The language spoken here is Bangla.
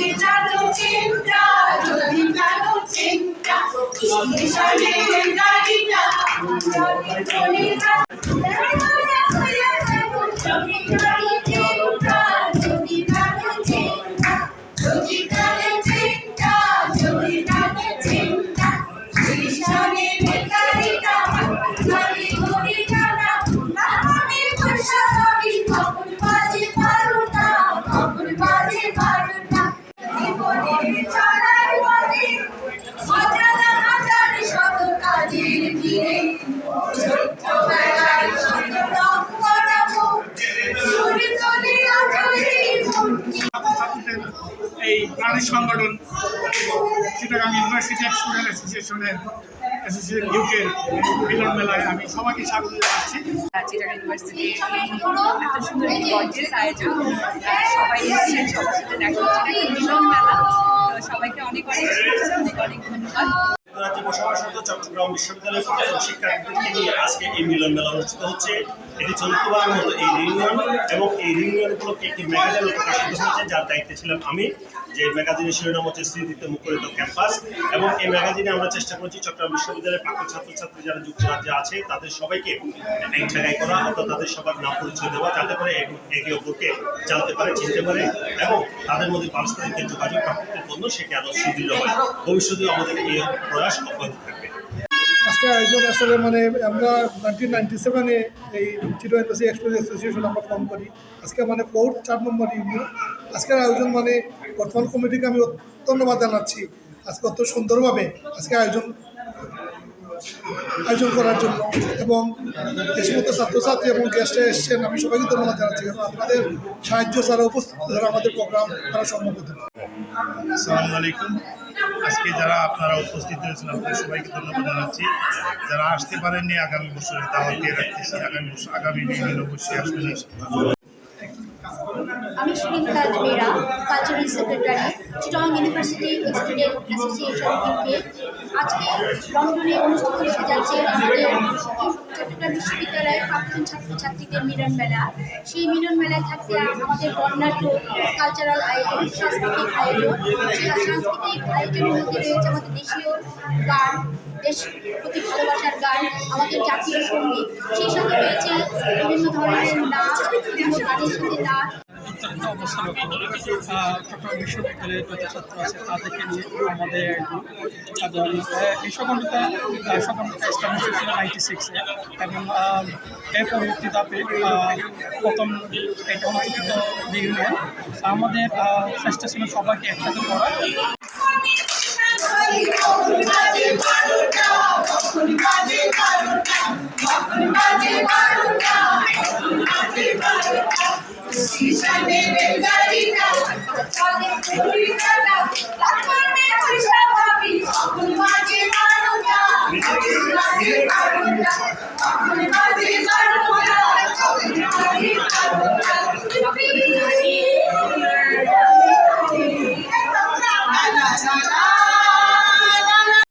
মনে জানো চিন্তা যদি জানো চিন্তা ঈশ্বরে গাড়িটা মনে জানো এই প্রাণী সংগঠন চিটাগাং ইউনিভার্সিটি স্টুডেন্ট অ্যাসোসিয়েশনের অ্যাসোসিয়েশন ইউকের মিলন মেলায় আমি সবাইকে স্বাগত জানাচ্ছি। ইউনিভার্সিটি এত সুন্দর সবাই মেলা সবাইকে অনেক অনেক অনেক অনেক ধন্যবাদ। রাজ্যে বসবাসরত চট্টগ্রাম বিশ্ববিদ্যালয়ের প্রাক্তন শিক্ষার্থীদেরকে নিয়ে আজকে এই মিলন মেলা অনুষ্ঠিত হচ্ছে। এটি চতুর্থবার মতো এই রিউনিয়ন এবং এই রিউনিয়ন উপলক্ষে একটি ম্যাগাজিন প্রকাশিত হয়েছে, যার দায়িত্বে ছিলাম আমি। যে ম্যাগাজিনের শিরোনাম হচ্ছে স্মৃতিতে মুখরিত ক্যাম্পাস এবং এই ম্যাগাজিনে আমরা চেষ্টা করছি চট্টগ্রাম বিশ্ববিদ্যালয়ের প্রাক্তন ছাত্রছাত্রী যারা যুক্তরাজ্যে আছে, তাদের সবাইকে এক জায়গায় করা অর্থাৎ তাদের সবার নাম পরিচয় দেওয়া, যাতে করে একে অপরকে জানতে পারে, চিনতে পারে এবং তাদের মধ্যে পারস্পরিক যোগাযোগ প্রাকৃতিক বন্ধ সেটি আরও সুদৃঢ় হয়। ভবিষ্যতে আমাদের এই প্রয়াস অব্যাহত থাকবে আজকে আয়োজন আসলে মানে আমরা নাইনটিন নাইনটি সেভেনে এই এনএসি এক্সপ্রেস অ্যাসোসিয়েশন আমরা ফর্ম করি। আজকে মানে ফোর্থ চার নম্বর ইউনিয়ন আজকের আয়োজন মানে বর্তমান কমিটিকে আমি ধন্যবাদ জানাচ্ছি আজকে অত সুন্দরভাবে আজকে আয়োজন আয়োজন করার জন্য। এবং যে সমস্ত ছাত্রছাত্রী এবং গেস্টে এসছেন, আমি সবাইকে ধন্যবাদ জানাচ্ছি। কারণ আপনাদের সাহায্য ছাড়া, উপস্থিত ছাড়া আমাদের প্রোগ্রাম তারা সম্ভব হতো আলাইকুম। আজকে যারা আপনারা উপস্থিত হয়েছেন আপনাদের সবাইকে ধন্যবাদ জানাচ্ছি। যারা আসতে পারেননি, আগামী বছরে দাওয়াত দিয়ে রাখতেছি। আগামী বছর, আগামী দিনে অবশ্যই আসবেন। আমি Sunita Ajmera cultural secretary Chittagong university student association UK আজকে লন্ডনে অনুষ্ঠিত হতে যাচ্ছে আমাদের চট্টগ্রাম বিশ্ববিদ্যালয়ের প্রাক্তন ছাত্রছাত্রীদের মিলন মেলা। সেই মিলন মেলায় থাকছে আমাদের বর্ণাঢ্য কালচারাল আয়োজন, সাংস্কৃতিক আয়োজন। সেই সাংস্কৃতিক আয়োজনের মধ্যে রয়েছে আমাদের দেশীয় গান, দেশ প্রতি ভালোবাসার গান, আমাদের জাতীয় সংগীত। সেই সাথে রয়েছে বিভিন্ন ধরনের নাচ, বিভিন্ন গানের সাথে নাচ। যে অবস্থান চট্টগ্রাম বিশ্ববিদ্যালয়ের যত ছাত্র আছে, তাদেরকে নিয়ে আমাদের এই সফলতা সফলতা স্টাবলিশ হয়েছিল নাইনটি সিক্সে এবং এর পরবর্তী ধাপে প্রথম এটা অনুষ্ঠিত ইউনিয়ন আমাদের চেষ্টা ছিল সবাইকে একসাথে করা। Thank. Thank you.